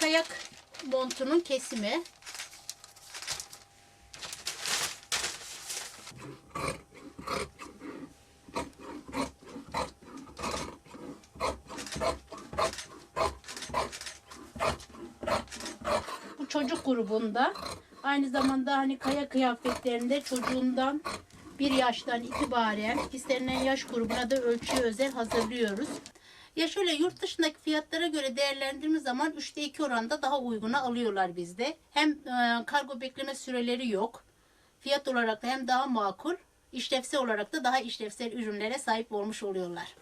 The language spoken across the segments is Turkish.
kayak montunun kesimi. Bu çocuk grubunda aynı zamanda hani kaya kıyafetlerinde çocuğundan bir yaştan itibaren istenilen yaş grubuna da ölçüye özel hazırlıyoruz. Ya şöyle yurt dışındaki fiyatlara göre değerlendirme zaman 3'te 2 oranda daha uyguna alıyorlar bizde. Hem e, kargo bekleme süreleri yok. Fiyat olarak da hem daha makul, işlevsel olarak da daha işlevsel ürünlere sahip olmuş oluyorlar.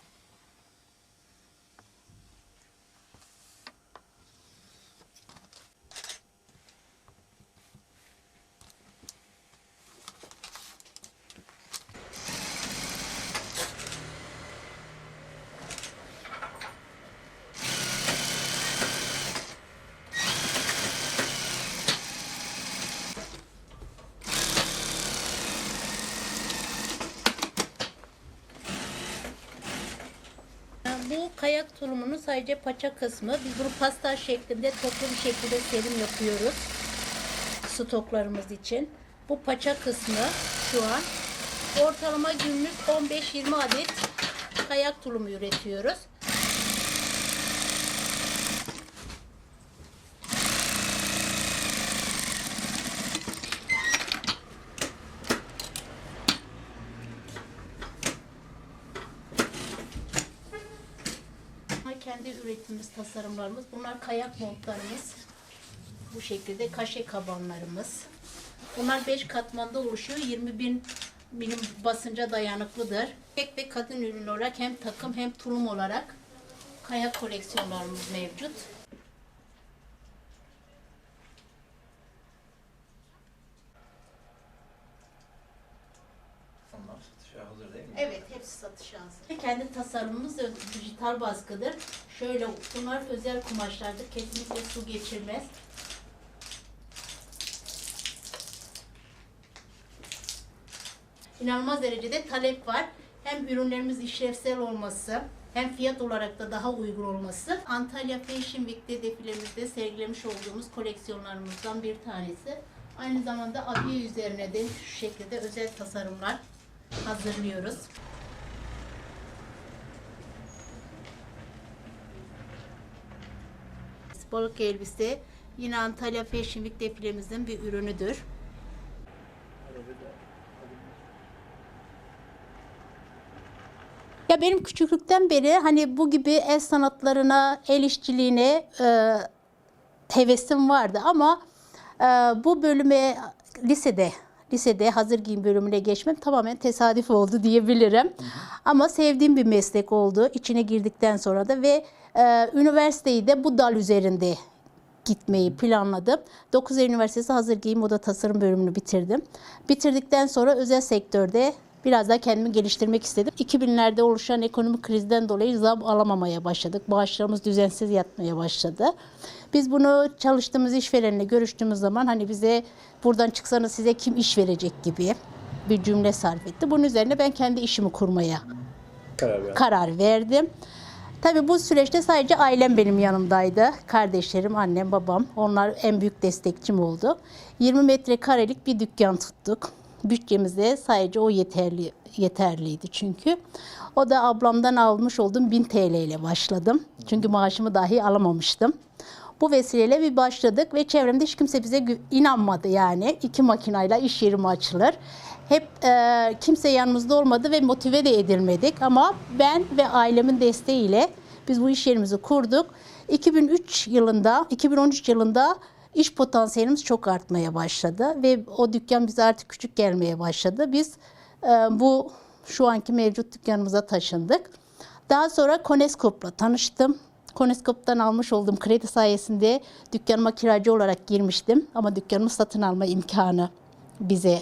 Bu kayak tulumunun sadece paça kısmı. Biz bunu pasta şeklinde toplu bir şekilde serim yapıyoruz. Stoklarımız için. Bu paça kısmı şu an. Ortalama günlük 15-20 adet kayak tulumu üretiyoruz. Kendi üretimimiz, tasarımlarımız. Bunlar kayak montlarımız. Bu şekilde kaşe kabanlarımız. Bunlar 5 katmanda oluşuyor. 20 bin milim basınca dayanıklıdır. Tek ve kadın ürün olarak hem takım hem tulum olarak kayak koleksiyonlarımız mevcut. Onlar satışa hazır değil mi? Evet, hazır. Kendi tasarımımız da dijital baskıdır. Şöyle bunlar özel kumaşlardır. Kesinlikle su geçirmez. İnanılmaz derecede talep var. Hem ürünlerimiz işlevsel olması, hem fiyat olarak da daha uygun olması. Antalya Fashion Week'te defilemizde sergilemiş olduğumuz koleksiyonlarımızdan bir tanesi. Aynı zamanda abiye üzerine de şu şekilde özel tasarımlar hazırlıyoruz. Balık elbise yine Antalya Fashion Week defilemizin bir ürünüdür. Ya benim küçüklükten beri hani bu gibi el sanatlarına, el işçiliğine e, hevesim vardı ama e, bu bölüme lisede lisede hazır giyim bölümüne geçmem tamamen tesadüf oldu diyebilirim. Ama sevdiğim bir meslek oldu içine girdikten sonra da ve e, üniversiteyi de bu dal üzerinde gitmeyi planladım. 9 Eylül Üniversitesi Hazır Giyim Moda Tasarım bölümünü bitirdim. Bitirdikten sonra özel sektörde biraz daha kendimi geliştirmek istedim. 2000'lerde oluşan ekonomik krizden dolayı zam alamamaya başladık. Maaşlarımız düzensiz yatmaya başladı. Biz bunu çalıştığımız işverenle görüştüğümüz zaman hani bize buradan çıksanız size kim iş verecek gibi bir cümle sarf etti. Bunun üzerine ben kendi işimi kurmaya Karar ver. karar verdim. Tabii bu süreçte sadece ailem benim yanımdaydı. Kardeşlerim, annem, babam. Onlar en büyük destekçim oldu. 20 metrekarelik bir dükkan tuttuk. Bütçemize sadece o yeterli yeterliydi çünkü. O da ablamdan almış olduğum 1000 TL ile başladım. Çünkü maaşımı dahi alamamıştım. Bu vesileyle bir başladık ve çevremde hiç kimse bize inanmadı yani. İki makinayla iş yerimi açılır. Hep e, kimse yanımızda olmadı ve motive de edilmedik ama ben ve ailemin desteğiyle biz bu iş yerimizi kurduk. 2003 yılında, 2013 yılında iş potansiyelimiz çok artmaya başladı ve o dükkan bize artık küçük gelmeye başladı. Biz e, bu şu anki mevcut dükkanımıza taşındık. Daha sonra Koneskop'la tanıştım. Koneskop'tan almış olduğum kredi sayesinde dükkanıma kiracı olarak girmiştim. Ama dükkanımı satın alma imkanı bize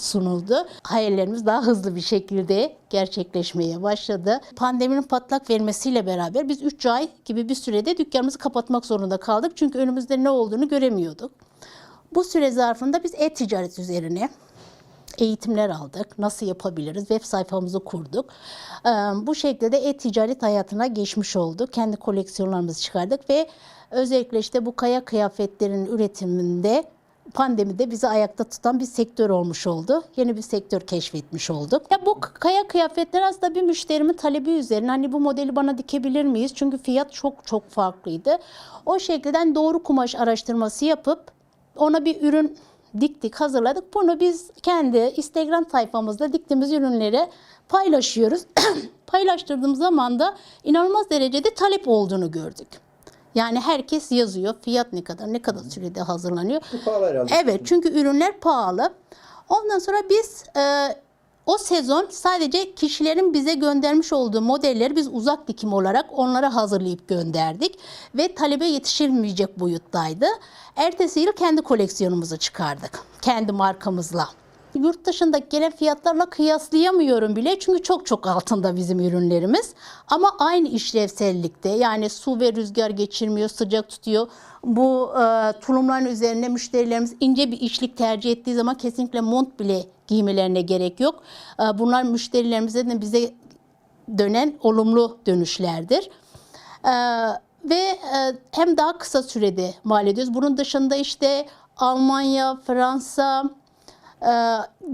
sunuldu. Hayallerimiz daha hızlı bir şekilde gerçekleşmeye başladı. Pandeminin patlak vermesiyle beraber biz 3 ay gibi bir sürede dükkanımızı kapatmak zorunda kaldık. Çünkü önümüzde ne olduğunu göremiyorduk. Bu süre zarfında biz e-ticaret üzerine eğitimler aldık. Nasıl yapabiliriz? Web sayfamızı kurduk. Ee, Bu şekilde e-ticaret hayatına geçmiş olduk. Kendi koleksiyonlarımızı çıkardık ve özellikle işte bu kaya kıyafetlerin üretiminde pandemide bizi ayakta tutan bir sektör olmuş oldu. Yeni bir sektör keşfetmiş olduk. Ya bu kaya kıyafetler aslında bir müşterimin talebi üzerine hani bu modeli bana dikebilir miyiz? Çünkü fiyat çok çok farklıydı. O şekilde doğru kumaş araştırması yapıp ona bir ürün diktik, hazırladık. Bunu biz kendi Instagram sayfamızda diktiğimiz ürünleri paylaşıyoruz. Paylaştırdığım zaman da inanılmaz derecede talep olduğunu gördük. Yani herkes yazıyor fiyat ne kadar, ne kadar sürede hazırlanıyor. Pahalı herhalde. Evet çünkü ürünler pahalı. Ondan sonra biz e, o sezon sadece kişilerin bize göndermiş olduğu modelleri biz uzak dikim olarak onlara hazırlayıp gönderdik. Ve talebe yetişilmeyecek boyuttaydı. Ertesi yıl kendi koleksiyonumuzu çıkardık. Kendi markamızla. Yurt dışındaki gelen fiyatlarla kıyaslayamıyorum bile çünkü çok çok altında bizim ürünlerimiz. Ama aynı işlevsellikte yani su ve rüzgar geçirmiyor, sıcak tutuyor. Bu e, tulumların üzerine müşterilerimiz ince bir işlik tercih ettiği zaman kesinlikle mont bile giymelerine gerek yok. E, bunlar müşterilerimize de bize dönen olumlu dönüşlerdir. Ee, ve e, hem daha kısa sürede mal ediyoruz. Bunun dışında işte Almanya, Fransa,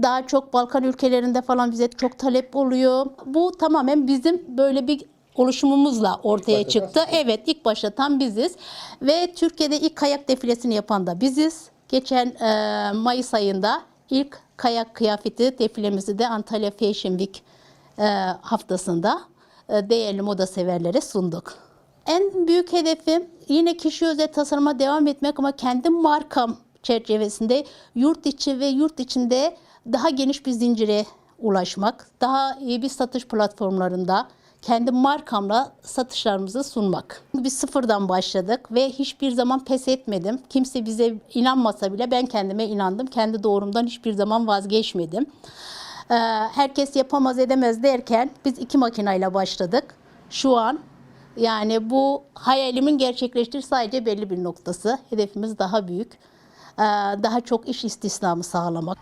daha çok Balkan ülkelerinde falan bize çok talep oluyor. Bu tamamen bizim böyle bir oluşumumuzla ortaya başta çıktı. Evet ilk başlatan biziz ve Türkiye'de ilk kayak defilesini yapan da biziz. Geçen e, Mayıs ayında ilk kayak kıyafeti defilemizi de Antalya Fashion Week e, haftasında e, değerli moda severlere sunduk. En büyük hedefim yine kişi özel tasarıma devam etmek ama kendi markam çerçevesinde yurt içi ve yurt içinde daha geniş bir zincire ulaşmak, daha iyi bir satış platformlarında kendi markamla satışlarımızı sunmak. Biz sıfırdan başladık ve hiçbir zaman pes etmedim. Kimse bize inanmasa bile ben kendime inandım. Kendi doğrumdan hiçbir zaman vazgeçmedim. Ee, herkes yapamaz edemez derken biz iki makinayla başladık. Şu an yani bu hayalimin gerçekleştir sadece belli bir noktası. Hedefimiz daha büyük. Ee, daha çok iş istisnamı sağlamak.